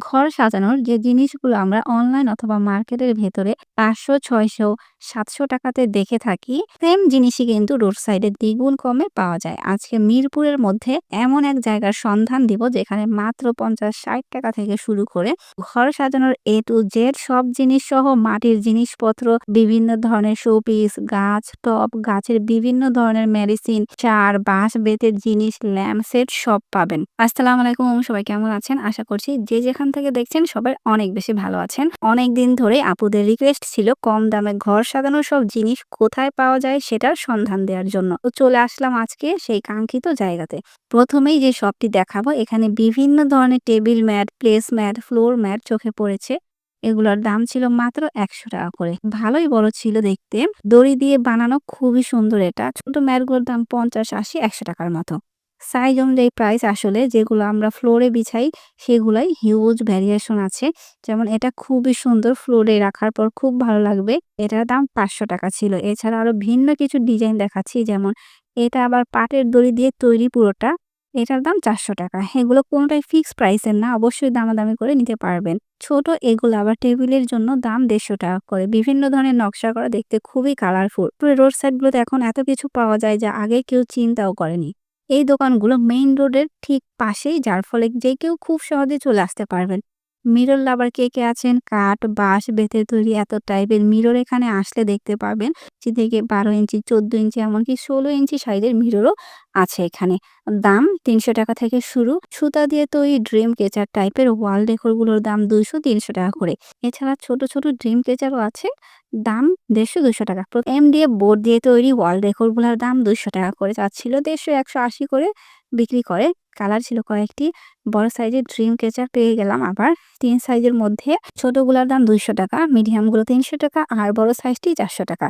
ঘর সাজানোর যে জিনিসগুলো আমরা অনলাইন অথবা মার্কেটের ভেতরে ৫০০, ৬০০, ৭০০ টাকাতে দেখে থাকি, সেম জিনিসই কিন্তু রোড সাইডে দ্বিগুণ কমে পাওয়া যায়। আজকে মিরপুরের মধ্যে এমন এক জায়গার সন্ধান দিব যেখানে মাত্র ৫০-৬০ টাকা থেকে শুরু করে ঘর সাজানোর এ টু জেড সব জিনিস সহ মাটির জিনিসপত্র, বিভিন্ন ধরনের শোপিস, গাছ, টব, গাছের বিভিন্ন ধরনের মেডিসিন, চার, বাঁশ, বেতের জিনিস, ল্যাম্প সেট সব পাবেন। আসসালামু আলাইকুম সবাই কেমন আছেন? আশা করছি যে যেখান থেকে দেখছেন সবাই অনেক বেশি ভালো আছেন। অনেক দিন ধরে আপুদের রিকোয়েস্ট ছিল কম দামে ঘর সাজানোর সব জিনিস কোথায় পাওয়া যায় সেটার সন্ধান দেওয়ার জন্য। তো চলে আসলাম আজকে সেই কাঙ্ক্ষিত জায়গাতে। প্রথমেই যে শপটি দেখাবো এখানে বিভিন্ন ধরনের table mat, place mat, floor mat চোখে পড়েছে। এগুলোর দাম ছিল মাত্র একশো টাকা করে। ভালোই বড় ছিল দেখতে। দড়ি দিয়ে বানানো খুবই সুন্দর এটা। ছোট ম্যাটগুলোর দাম পঞ্চাশ, আশি, একশো টাকার মতো। সাইজ অনুযায়ী প্রাইস আসলে যেগুলো আমরা ফ্লোরে বিছাই, সেগুলাই হিউজ ভ্যারিয়েশন আছে। যেমন এটা খুবই সুন্দর ফ্লোরে রাখার পর খুব ভালো লাগবে। এটার দাম পাঁচশো টাকা ছিল। এছাড়া আরও ভিন্ন কিছু ডিজাইন দেখাচ্ছি যেমন এটা আবার পাটের দড়ি দিয়ে তৈরি পুরোটা। এটার দাম চারশো টাকা। এগুলো কোনোটাই ফিক্সড প্রাইসের না অবশ্যই দামাদামি করে নিতে পারবেন। ছোট এগুলো আবার টেবিলের জন্য দাম দেড়শো টাকা করে। বিভিন্ন ধরনের নকশা করা দেখতে খুবই কালারফুল। রোড সাইডগুলোতে এখন এত কিছু পাওয়া যায় যা আগে কেউ চিন্তাও করেনি। এই দোকানগুলো মেইন রোডের ঠিক পাশেই, যার ফলে যে কেউ খুব সহজে চলে আসতে পারবেন। মিরর লাভার কে কে আছেন কাঠ, বাঁশ, বেতের তৈরি এত টাইপের মিরর এখানে আসলে দেখতে পাবেন। যে থেকে বারো ইঞ্চি, চোদ্দ ইঞ্চি এমনকি ষোলো ইঞ্চি সাইজের মিররও আছে এখানে। দাম তিনশো টাকা থেকে শুরু। সুতা দিয়ে তৈরি ড্রিম কেচার টাইপের ওয়াল ডেকোরগুলোর দাম দুইশো তিনশো টাকা করে। এছাড়া ছোট ছোট ড্রিম কেচারও আছে। দাম দেড়শো দুশো টাকা। এম দিয়ে বোর্ড দিয়ে তৈরি ওয়াল ডেকোরগুলোর দাম দুইশো টাকা করে চাচ্ছিল দেড়শো একশো আশি করে বিক্রি করে। কালার ছিল কয়েকটি। বড় সাইজের ড্রিম কেচার পেয়ে গেলাম আবার তিন সাইজের মধ্যে ছোটগুলার দাম দুইশো টাকা, মিডিয়ামগুলো তিনশো টাকা আর বড় সাইজটি চারশো টাকা।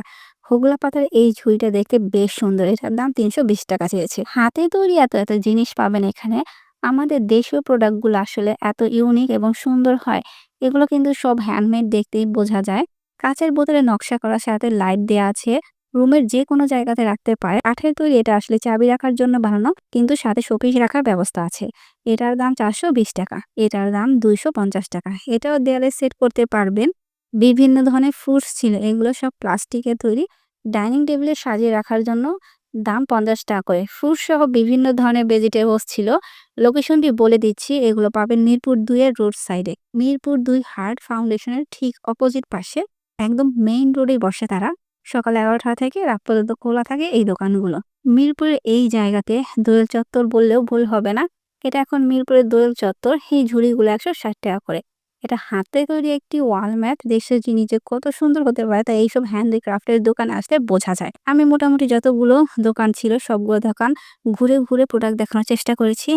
হোগলা পাতার এই ঝুড়িটা দেখতে বেশ সুন্দর। এটার দাম তিনশো বিশ টাকা চেয়েছে। হাতে তৈরি এত এত জিনিস পাবেন এখানে। আমাদের দেশীয় প্রোডাক্টগুলো আসলে এত ইউনিক এবং সুন্দর হয়। এগুলো কিন্তু সব হ্যান্ডমেড দেখতেই বোঝা যায়। কাঁচের বোতলে নকশা করা সাথে লাইট দেয়া আছে। রুমের যে কোনো জায়গাতে রাখতে পারে। কাঠের তৈরি এটা আসলে চাবি রাখার জন্য বানানো, কিন্তু সাথে শোপিস রাখার ব্যবস্থা আছে। এটার দাম চারশো বিশ টাকা। এটার দাম দুইশো পঞ্চাশ টাকা। এটাও দেয়ালে সেট করতে পারবেন। বিভিন্ন ধরনের ফ্রুটস ছিল, এগুলো সব প্লাস্টিকের তৈরি। ডাইনিং টেবিলে সাজিয়ে রাখার জন্য দাম পঞ্চাশ টাকা করে। ফ্রুট সহ বিভিন্ন ধরনের ভেজিটেবলস ছিল। লোকেশনটি বলে দিচ্ছি, এগুলো পাবেন মিরপুর দুইয়ের রোড সাইডে। মিরপুর দুই হার্ট ফাউন্ডেশনের ঠিক অপোজিট পাশে, একদম মেইন রোডে বসে তারা। সকাল এগারোটা থেকে রাত পর্যন্ত খোলা থাকে এই দোকানগুলো। মিরপুরের এই জায়গাতে দোয়েল চত্বর বললেও ভুল হবে না। এটা এখন মিরপুরের দোয়েল চত্বর। এই ঝুড়িগুলো একশো ষাট টাকা করে। এটা হাতে তৈরি একটি ওয়াল ম্যাট দেশের জিনিস যে কত সুন্দর হতে পারে তাই এইসব হ্যান্ডিক্রাফটের দোকান আসতে বোঝা যায়। আমি মোটামুটি যতগুলো দোকান ছিল সবগুলো দোকান ঘুরে ঘুরে প্রোডাক্ট দেখানোর চেষ্টা করেছি।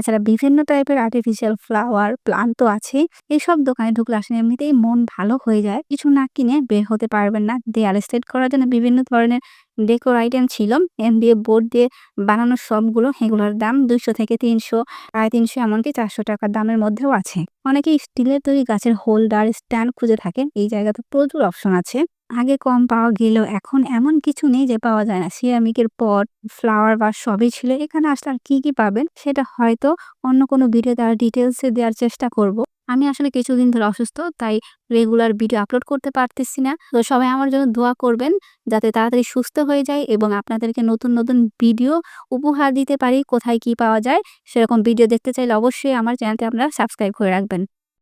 এছাড়া বিভিন্ন টাইপের আর্টিফিশিয়াল ফ্লাওয়ার প্লান্ট তো আছেই। এইসব দোকানে ঢুকলে আসলে এমনিতেই মন ভালো হয়ে যায়। কিছু না কিনে বের হতে পারবেন না। দেয়ালে সেট করার জন্য বিভিন্ন ধরনের ডেকোর আইটেম ছিল। এম দিয়ে বোর্ড দিয়ে বানানো সবগুলো এগুলোর দাম দুইশো থেকে তিনশো সাড়ে তিনশো এমনকি চারশো টাকার দামের মধ্যেও আছে। অনেকেই স্টিলের তৈরি গাছের হোল্ডার, স্ট্যান্ড খুঁজে থাকেন। এই জায়গাতে প্রচুর অপশন আছে। আগে কম পাওয়া গেলেও এখন এমন কিছু নেই যে পাওয়া যায় না। সিরামিকের পট, ফ্লাওয়ার বা সবই ছিল। এখানে আসলে আর কি, কি পাবেন সেটা হয়তো অন্য কোনো ভিডিও আর ডিটেলসে দেওয়ার চেষ্টা করব। আমি আসলে কিছুদিন ধরে অসুস্থ তাই রেগুলার ভিডিও আপলোড করতে পারতেছি না। তো সবাই আমার জন্য দোয়া করবেন যাতে তাড়াতাড়ি সুস্থ হয়ে যায় এবং আপনাদেরকে নতুন, নতুন ভিডিও উপহার দিতে পারি। কোথায় কি পাওয়া যায় সেরকম ভিডিও দেখতে চাইলে অবশ্যই আমার চ্যানেলটি আপনারা সাবস্ক্রাইব করে রাখবেন।